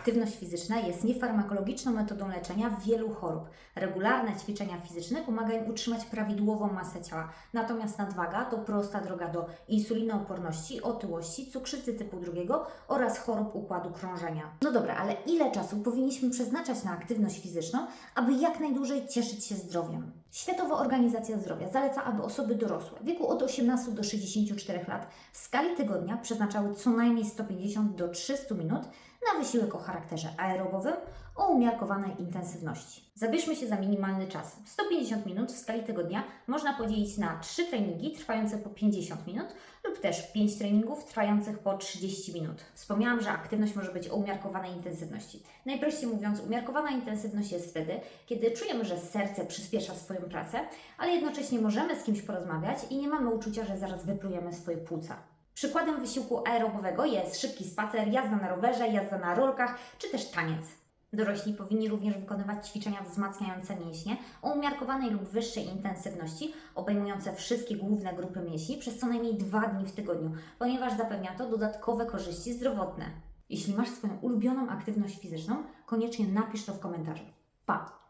Aktywność fizyczna jest niefarmakologiczną metodą leczenia wielu chorób. Regularne ćwiczenia fizyczne pomagają utrzymać prawidłową masę ciała, natomiast nadwaga to prosta droga do insulinooporności, otyłości, cukrzycy typu drugiego oraz chorób układu krążenia. No dobra, ale ile czasu powinniśmy przeznaczać na aktywność fizyczną, aby jak najdłużej cieszyć się zdrowiem? Światowa Organizacja Zdrowia zaleca, aby osoby dorosłe w wieku od 18 do 64 lat w skali tygodnia przeznaczały co najmniej 150 do 300 minut na wysiłek o charakterze aerobowym o umiarkowanej intensywności. Zabierzmy się za minimalny czas. 150 minut w skali tygodnia można podzielić na 3 treningi trwające po 50 minut lub też 5 treningów trwających po 30 minut. Wspomniałam, że aktywność może być o umiarkowanej intensywności. Najprościej mówiąc, umiarkowana intensywność jest wtedy, kiedy czujemy, że serce przyspiesza swoją pracę, ale jednocześnie możemy z kimś porozmawiać i nie mamy uczucia, że zaraz wyplujemy swoje płuca. Przykładem wysiłku aerobowego jest szybki spacer, jazda na rowerze, jazda na rolkach czy też taniec. Dorośli powinni również wykonywać ćwiczenia wzmacniające mięśnie o umiarkowanej lub wyższej intensywności, obejmujące wszystkie główne grupy mięśni przez co najmniej dwa dni w tygodniu, ponieważ zapewnia to dodatkowe korzyści zdrowotne. Jeśli masz swoją ulubioną aktywność fizyczną, koniecznie napisz to w komentarzu. Pa!